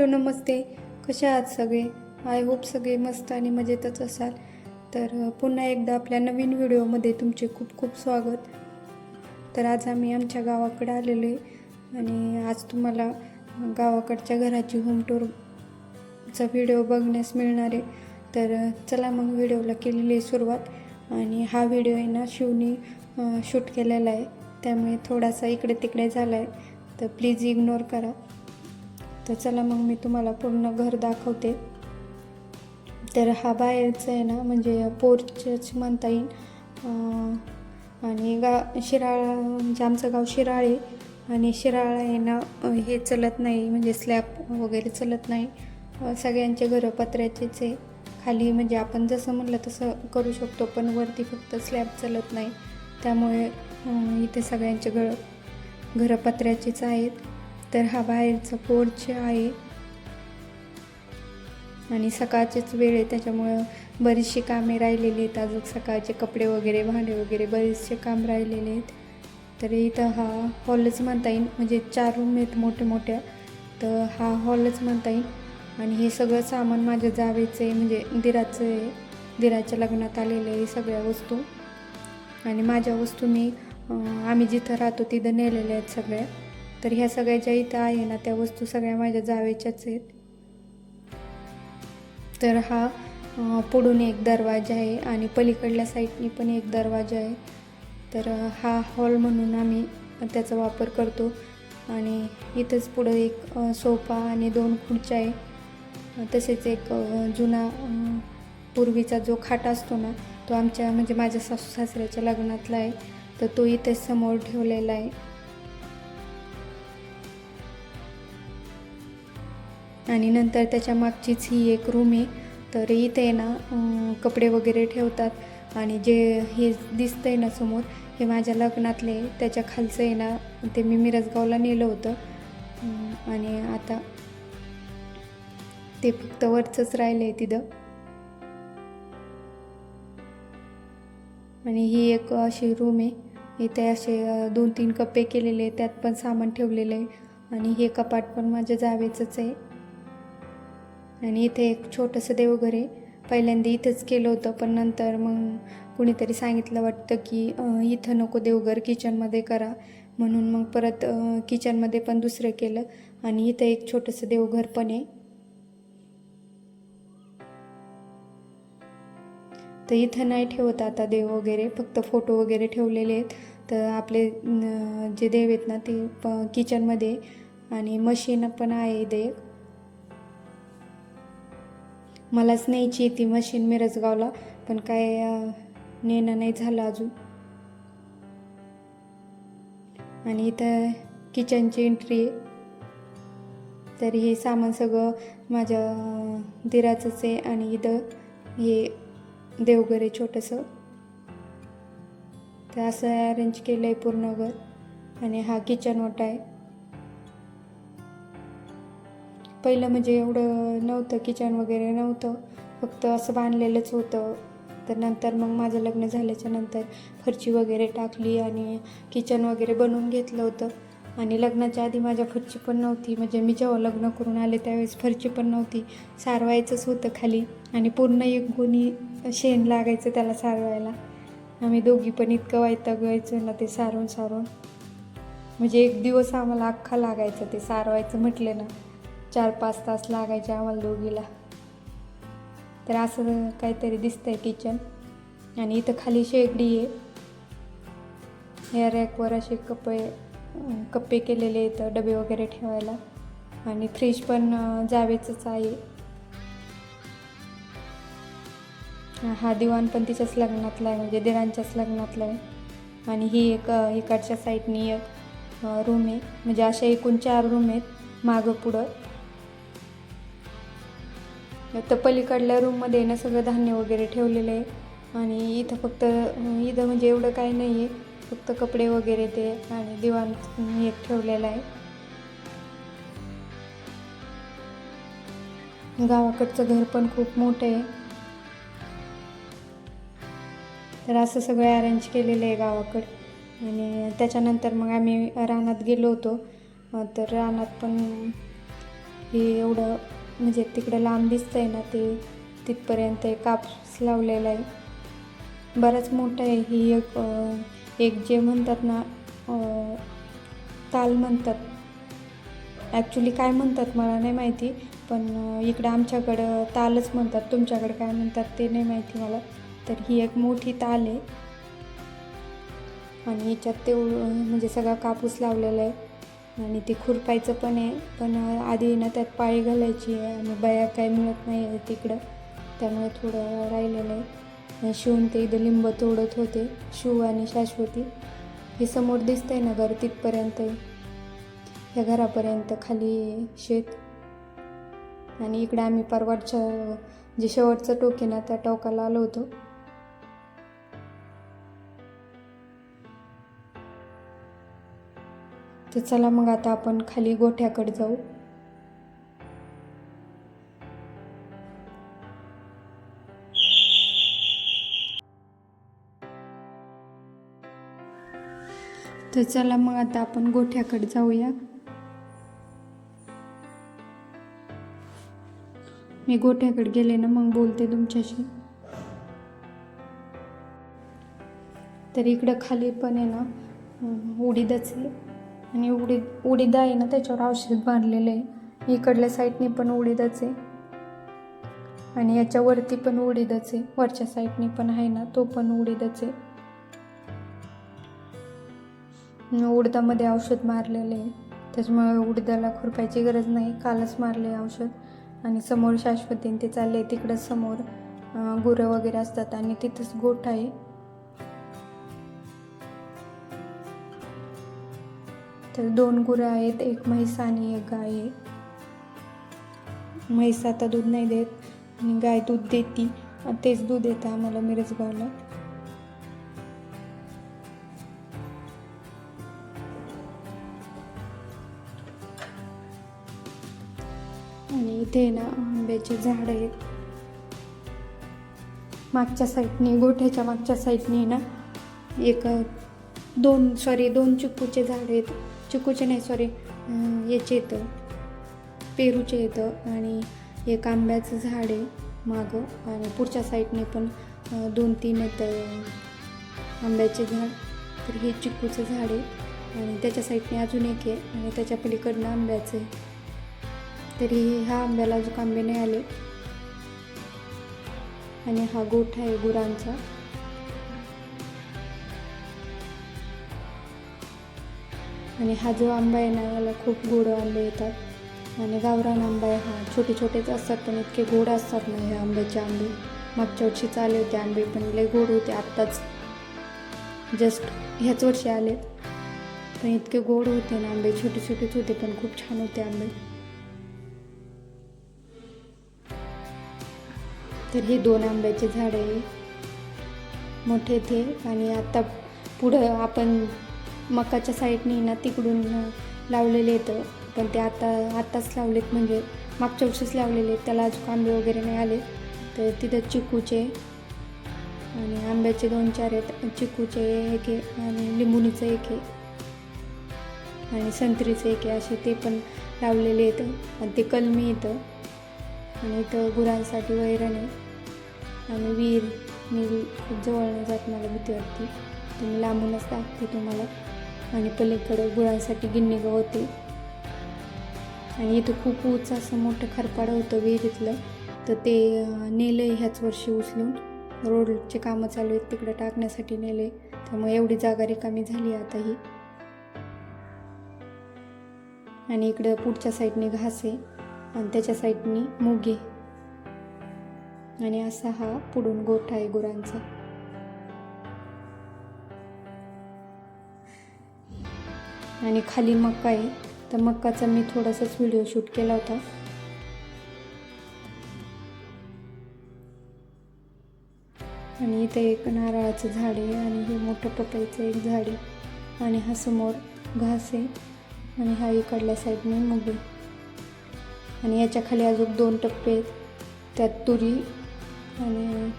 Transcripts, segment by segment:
Hello नमस्ते. कसे आहात सगळे? आय होप सगळे मस्त आणि मजेतच असाल. तर पुन्हा एकदा आपल्या नवीन व्हिडिओमध्ये तुमचे खूप खूप स्वागत. तर आज आम्ही आमच्या गावाकडे आलेलो आहे आणि आज तुम्हाला गावाकडच्या घराची होम टूरचा व्हिडिओ बघण्यास मिळणार आहे. तर चला मग व्हिडिओला केलेली आहे सुरुवात. आणि हा व्हिडिओ आहे ना शिवनी शूट केलेला आहे. त्यामुळे थोडासा इकडे तिकडे झाला आहे तर प्लीज इग्नोर करा. तर चला मग मी तुम्हाला पूर्ण घर दाखवते. तर हा बाहेरचं आहे ना म्हणजे पोर्चच म्हणता येईल. आणि गा शिराळा म्हणजे आमचं गाव शिराळ आहे. आणि शिराळा आहे ना हे चलत नाही म्हणजे स्लॅब वगैरे चलत नाही. सगळ्यांचे घरं पत्र्याचेच आहे. खाली म्हणजे आपण जसं म्हणलं तसं करू शकतो पण वरती फक्त स्लॅब चलत नाही. त्यामुळे इथे सगळ्यांचे घर घरं पत्र्याचेच आहेत. तर हा बाहेरचा पोर्च आहे. आणि सकाळचीच वेळ आहे त्याच्यामुळं बरीचशी कामे राहिलेली आहेत. अजून सकाळचे कपडे वगैरे भांडे वगैरे बरेचसे काम राहिलेले आहेत. तर इथं हा हॉलच म्हणता येईल. म्हणजे चार रूम आहेत मोठे मोठ्या तर हा हॉलच म्हणता येईल. आणि हे सगळं सामान माझ्या जावेचं आहे. म्हणजे दिराचं आहे. दिराच्या लग्नात आलेलं आहे सगळ्या वस्तू. आणि माझ्या वस्तू मी आम्ही जिथं राहतो तिथं नेलेल्या आहेत सगळ्या. तर ह्या सगळ्या ज्या इथं आहे ना त्या वस्तू सगळ्या माझ्या जावेच्याच आहेत. तर हा पुढून एक दरवाजा आहे आणि पलीकडल्या साईडनी पण एक दरवाजा आहे. तर हा हॉल म्हणून आम्ही त्याचा वापर करतो. आणि इथंच पुढं एक सोफा आणि दोन खुर्च्या आहे. तसेच एक जुना पूर्वीचा जो खाट असतो ना तो आमच्या म्हणजे माझ्या सासू सासऱ्याच्या लग्नातला आहे. तर तो इथेच समोर ठेवलेला आहे. आणि नंतर त्याच्या मागचीच ही एक रूम आहे. तर इथे आहे ना कपडे वगैरे ठेवतात. आणि जे हे दिसतं आहे ना समोर हे माझ्या लग्नातले आहे. त्याच्या खालचं आहे ना ते मी मिरजगावला नेलं होतं. आणि आता ते फक्त वरचंच राहिलं आहे तिथं. आणि ही एक अशी रूम आहे. इथे असे दोन तीन कप्पे केलेले आहेत. त्यात पण सामान ठेवलेलं आहे. आणि हे कपाट पण माझ्या जावेचंच आहे. आणि इथे एक छोटंसं देवघर आहे. पहिल्यांदा इथंच केलं होतं पण नंतर मग कुणीतरी सांगितलं वाटतं की इथं नको देवघर किचनमध्ये करा. म्हणून मग परत किचनमध्ये पण दुसरं केलं आणि इथं एक छोटंसं देवघर पण आहे. तर इथं नाही ठेवत आता देव वगैरे फक्त फोटो वगैरे ठेवलेले आहेत. तर आपले जे देव आहेत ना ते प किचनमध्ये आणि मशीन पण आहे इथे. मलाच न्यायची ती मशीन मिरजगावला पण काय नेणं नाही झालं अजून. आणि इथं किचनची एंट्री आहे. तर हे सामान सगळं माझ्या दिराचंच आहे आणि इथं हे देवघर आहे छोटंसं. तर असं अरेंज केलं आहे पूर्ण घर. आणि हा किचन ओटा आहे. पहिलं म्हणजे एवढं नव्हतं किचन वगैरे नव्हतं. फक्त असं बांधलेलंच होतं. तर नंतर मग माझं लग्न झाल्याच्यानंतर फरची वगैरे टाकली आणि किचन वगैरे बनवून घेतलं होतं. आणि लग्नाच्या आधी माझ्या फरची पण नव्हती. म्हणजे मी जेव्हा लग्न करून आले त्यावेळेस फरची पण नव्हती. सारवायचंच होतं खाली. आणि पूर्ण एक गोणी शेण लागायचं त्याला सारवायला. आम्ही दोघी पण इतकं वैतागायचो ना ते सारून सारून. म्हणजे एक दिवस आम्हाला अख्खा लागायचं ते सारवायचं म्हटलं ना. चार पाच तास लागायचे आम्हाला दोघीला. तर असं काहीतरी दिसतंय किचन आणि इथं खाली शेगडी आहे. या रॅकवर असे कपे कप्पे केलेले आहेत डबे वगैरे ठेवायला. आणि फ्रीज पण जावेचंच आहे. हा दिवाण पण तिच्याच लग्नातला आहे म्हणजे दिरांच्याच लग्नातला आहे. आणि ही एक इकडच्या साईडनी एक रूम आहे. म्हणजे अशा एकूण चार रूम आहेत मागं पुढं. तर पलीकडल्या रूममध्ये ना सगळं धान्य वगैरे ठेवलेलं आहे. आणि इथं फक्त इथं म्हणजे एवढं काही नाही आहे फक्त कपडे वगैरे ते आणि दिवाण एक ठेवलेलं आहे. गावाकडचं घर पण खूप मोठं आहे. तर असं सगळं अरेंज केलेलं आहे गावाकडं. आणि त्याच्यानंतर मग आम्ही रानात गेलो होतो. तर रानात पण हे एवढं म्हणजे तिकडं लांब दिसतंय ना ते तिथपर्यंत एक कापूस लावलेला आहे. बराच मोठा आहे. ही एक एक जे म्हणतात ना ताल म्हणतात. ॲक्च्युली काय म्हणतात मला नाही माहिती पण इकडं आमच्याकडं तालच म्हणतात. तुमच्याकडं काय म्हणतात ते नाही माहिती मला. तर ही एक मोठी ताल आहे. आणि याच्यात ते म्हणजे सगळा कापूस लावलेला आहे. आणि ते खुरपायचं पण आहे. पण आधी ना त्यात पाळी घालायची आहे आणि बया काय मिळत नाही आहे तिकडं. त्यामुळे थोडं राहिलेलं आहे. आणि शिवून ते इथं लिंब तोडत होते शिव आणि शाश्वती. हे समोर दिसतंय ना घर तिथपर्यंत. ह्या घरापर्यंत खाली शेत. आणि इकडे आम्ही परवाडच्या जे शेवटचं टोक आहे ना त्या टोकाला आलो होतो. तर चला मग आता आपण खाली गोठ्याकडे जाऊ. तर चला मग आता आपण गोठ्याकडे जाऊया. मी गोठ्याकडे गेले ना मग बोलते तुमच्याशी. तर इकडं खाली पण आहे ना अं, उडीदच आहे. आणि उडीद उडीद आहे ना त्याच्यावर औषध मारलेलं आहे. इकडल्या साईडने पण उडीदच आहे. आणि याच्यावरती पण उडीदच आहे. वरच्या साईडने पण आहे ना तो पण उडीदच आहे. उडदामध्ये औषध मारलेलं आहे. त्याच्यामुळे उडदाला खुरपायची गरज नाही. कालच मारले औषध. आणि समोर शाश्वतीन ते चालले तिकडंच समोर गुरं वगैरे असतात आणि तिथंच गोठ आहे. तर दोन गुरं आहेत एक म्हैस आणि एक गाय आहे. म्हैस आता दूध नाही देत आणि गाय दूध देती. तेच दूध येतं आम्हाला मिरजगावला. आणि इथे ना आंब्याचे झाड आहेत. मागच्या साईडने गोठ्याच्या मागच्या साईडने ना एक दोन सॉरी दोन चिक्कूचे झाड आहेत. चिकूचे नाही सॉरी याचे येतं. पेरूचे येतं आणि एक आंब्याचं झाड आहे मागं आणि पुढच्या साईडने पण दोन तीन येतं आंब्याचे झाड. तर हे चिकूचं झाड आहे आणि त्याच्या साईडने अजून एक आहे आणि त्याच्या पलीकडनं आंब्याचं आहे. तरी ह्या आंब्याला अजून आंबे नाही आले. आणि हा गोठा आहे गुरांचा. आणि हा जो आंबा आहे ना याला खूप गोड आंबे येतात. आणि गावरान आंबा आहे हा. छोटे छोटेच असतात पण इतके गोड असतात ना हे आंब्याचे आंबे. मागच्या वर्षी चाले होते आंबे पण लय गोड होते. आत्ताच जस्ट ह्याच वर्षी आले पण इतके गोड होते ना आंबे. छोटे छोटेच होते पण खूप छान होते आंबे. तर हे दोन आंब्याचे झाड आहे. मोठे ते आणि आता पुढं आपण मकाच्या साईडने ना तिकडून लावलेले येतं पण ते आता आत्ताच लावलेत म्हणजे मागच्या वर्षीच लावलेले आहेत. त्याला अजून आंबे वगैरे नाही आले. तर तिथं चिकूचे आणि आंब्याचे दोन चार आहेत. चिकूचे एक आहे आणि लिंबुणीचं एक आहे. आणि संत्रीचं एक आहे. असे ते पण लावलेले येतं आणि ते कलमी येतं आणि इथं गुरांसाठी वैरण आणि विहीर मी खूप जवळ जात मला भीती वाटते. तर मी लांबूनच दाखते तुम्हाला. आणि पलीकडं गुरांसाठी गिन्नी होते. आणि इथं खूप उंच असं मोठं खरपाडं होतं विहिरीतलं. तर ते नेलं नेलं ह्याच वर्षी उचलून. रोडचे कामं चालू आहेत तिकडं टाकण्यासाठी नेले त्यामुळे एवढी जागा रिकामी झाली आता ही. आणि इकडं पुढच्या साईडने घास आहे आणि त्याच्या साईडनी मुगे आणि असा हा पुढून गोठा आहे गुरांचा. आणि खाली मक्का आहे. तर मक्काचा मी थोडासाच व्हिडिओ शूट केला होता. आणि इथे एक नारळाचं झाड आहे आणि हे मोठं पपईचं एक झाड आहे. आणि हा समोर घास आहे. आणि हा इकडल्या साईडने मूग आहे. आणि याच्या खाली अजून दोन टप्पे आहेत. त्यात तुरी आणि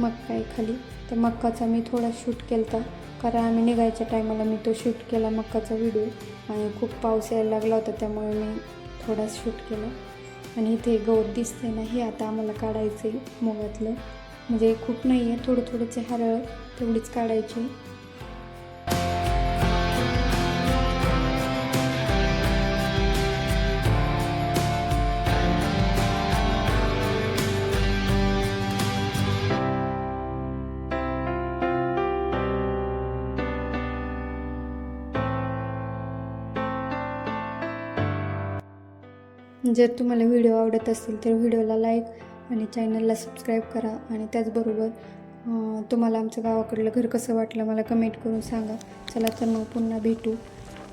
मक्का आहे खाली. तर मक्काचा मी थोडा शूट केला होता कारण आम्ही निघायच्या टायमाला मी तो शूट केला मक्काचा व्हिडिओ आणि खूप पाऊस यायला लागला होता त्यामुळे मी थोडा शूट केला. आणि इथे गवत दिसते ना हे आता आम्हाला काढायचं आहे मुगातलं. म्हणजे खूप नाही आहे थोडं थोडंचे हरळ तेवढीच काढायची. जर तुम्हाला व्हिडिओ आवडत असेल तर व्हिडिओला लाईक आणि चॅनलला सबस्क्राईब करा आणि त्याचबरोबर तुम्हाला आमचं गावाकडलं घर कसं वाटलं मला कमेंट करून सांगा. चला तर मग पुन्हा भेटू.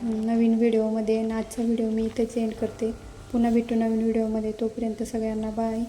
नवीन व्हिडिओमध्ये आणि आजचा व्हिडिओ मी इथेच एंड करते. पुन्हा भेटू नवीन व्हिडिओमध्ये. तोपर्यंत सगळ्यांना बाय